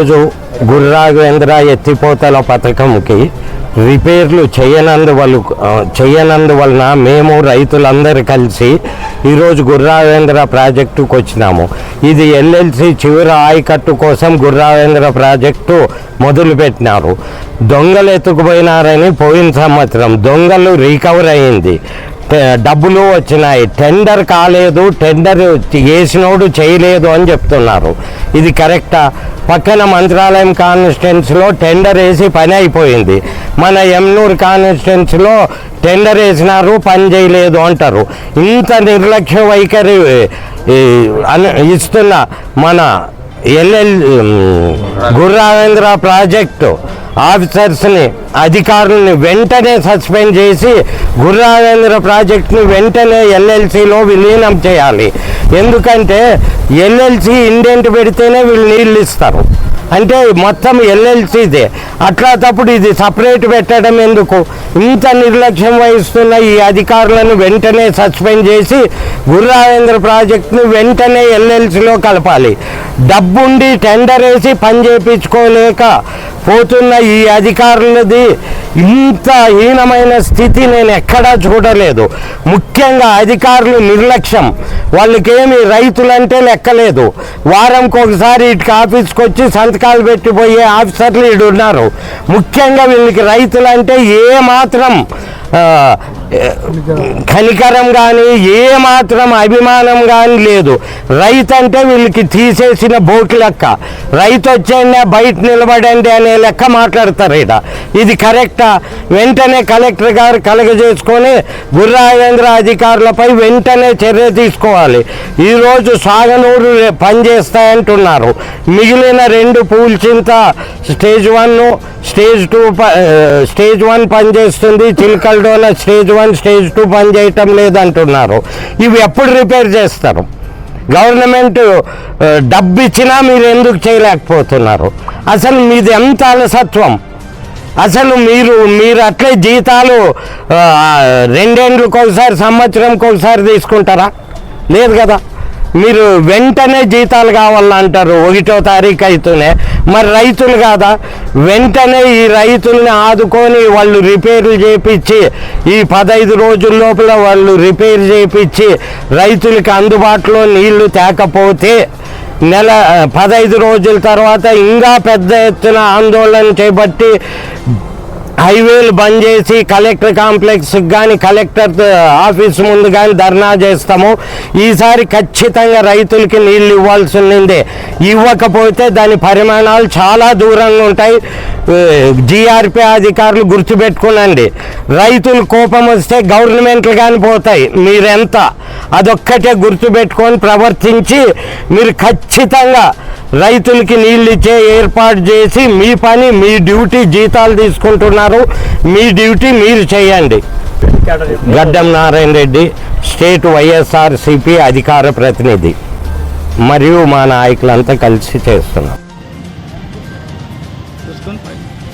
రోజు గుర్రాఘవేంద్ర ఎత్తిపోతల పథకంకి రిపేర్లు చేయనందువల్ల చేయనందువలన మేము రైతులందరూ కలిసి ఈరోజు గుర్రావేంద్ర ప్రాజెక్టుకు వచ్చినాము. ఇది ఎల్ఎల్సి చివరి ఆయకట్టు కోసం గుర్రావేంద్ర ప్రాజెక్టు మొదలుపెట్టినారు దొంగలు ఎత్తుకుపోయినారని పోయిన సంవత్సరం దొంగలు రికవర్ అయింది. టె- డబ్బులు వచ్చినాయి. టెండర్ కాలేదు టెండర్ వేసినోడు చేయలేదు అని చెప్తున్నారు. ఇది కరెక్టా? పక్కన మంత్రాలయం కాన్స్టిట్యున్సీలో టెండర్ వేసి పని అయిపోయింది. మన ఎమ్నూరు కాన్స్టిట్యున్సీలో టెండర్ వేసినారు పని చేయలేదు అంటారు. ఇంత నిర్లక్ష్య వైఖరి ఇస్తున్న మన ఎల్ఎల్ గుర్రావేంద్ర ప్రాజెక్టు ఆఫీసర్స్ని అధికారుల్ని వెంటనే సస్పెండ్ చేసి గుర్రావేంద్ర ప్రాజెక్ట్ని వెంటనే ఎల్ఎల్సిలో విలీనం చేయాలి. ఎందుకంటే ఎల్ఎల్సి ఇండెంట్ పెడితేనే వీళ్ళు నీళ్ళు ఇస్తారు. అంటే మొత్తం ఎల్ఎల్సిదే. అట్లా తప్పుడు ఇది సపరేట్ పెట్టడం ఎందుకు? ఇంత నిర్లక్ష్యం వహిస్తున్న ఈ అధికారులను వెంటనే సస్పెండ్ చేసి గుర్రావేంద్ర ప్రాజెక్టును వెంటనే ఎల్ఎల్సిలో కలపాలి. డబ్బుండి టెండర్ వేసి పని చేయించుకోలేక పోతున్న ఈ అధికారులది ఇంత హీనమైన స్థితి నేను ఎక్కడా చూడలేదు. ముఖ్యంగా అధికారులు నిర్లక్ష్యం. వాళ్ళకేమి రైతులంటే లెక్కలేదు. వారంకి ఒకసారి ఇటుకి ఆఫీస్కి వచ్చి సంతకాలు పెట్టిపోయే ఆఫీసర్లు ఇడు ఉన్నారు ముఖ్యంగా వీళ్ళకి రైతులంటే ఏ మాత్రం కనికరం కానీ ఏమాత్రం అభిమానం కానీ లేదు. రైతు అంటే వీళ్ళకి తీసేసిన బోకి లెక్క. రైతు వచ్చేయండి బయట నిలబడండి అనే లెక్క మాట్లాడతారు ఈడ. ఇది కరెక్టా? వెంటనే కలెక్టర్ గారు కలగజేసుకొని గుర్రావేంద్ర అధికారులపై వెంటనే చర్య తీసుకోవాలి. ఈరోజు సాగనూరు పని చేస్తాయంటున్నారు మిగిలిన రెండు Poolchinta stage one stage two ప- స్టేజ్ వన్ పనిచేస్తుంది Chilakaldona stage one stage two పని చేయటం లేదంటున్నారు. ఇవి ఎప్పుడు రిపేర్ చేస్తారు? గవర్నమెంట్ డబ్బు ఇచ్చినా మీరు ఎందుకు చేయలేకపోతున్నారు? అసలు మీది ఎంత అలసత్వం? అసలు మీరు మీరు అట్లే జీతాలు ఆ, ఒకసారి సంవత్సరంకి ఒకసారి తీసుకుంటారా? లేదు కదా. మీరు వెంటనే జీతాలు కావాలంటారు. ఒకటో తారీఖు అయితేనే. మరి రైతులు కాదా? వెంటనే ఈ రైతుల్ని ఆదుకొని వాళ్ళు రిపేర్లు చేపించి ఈ పదహైదు రోజుల లోపల వాళ్ళు రిపేర్ చేపించి రైతులకి అందుబాటులో నీళ్ళు తేకపోతే నెల పదహైదు రోజుల తర్వాత ఇంకా పెద్ద ఎత్తున ఆందోళన చేపట్టి హైవేలు బంద్ చేసి కలెక్టర్ కాంప్లెక్స్ కానీ కలెక్టర్ ఆఫీస్ ముందు కానీ ధర్నా చేస్తాము. ఈసారి ఖచ్చితంగా రైతులకి నీళ్ళు ఇవ్వాల్సి ఉండిందే ఇవ్వకపోతే దాని పరిమాణాలు చాలా దూరంగా ఉంటాయి. జీఆర్పీ అధికారులు గుర్తుపెట్టుకోనండి. రైతులు కోపం వస్తే గవర్నమెంట్లు కానీ పోతాయి. మీరెంత? అదొక్కటే గుర్తుపెట్టుకొని ప్రవర్తించి మీరు ఖచ్చితంగా రైతులకి నీళ్ళు ఇచ్చే ఏర్పాటు చేసి మీ పని మీ డ్యూటీ జీతాలు తీసుకుంటున్నారు. మీ డ్యూటీ మీరు చేయండి. గడ్డం నారాయణ రెడ్డి స్టేట్ వైఎస్ఆర్ సిపి అధికార ప్రతినిధి. మరియు మా నాయకులంతా కలిసి చేస్తున్నాం. 分配。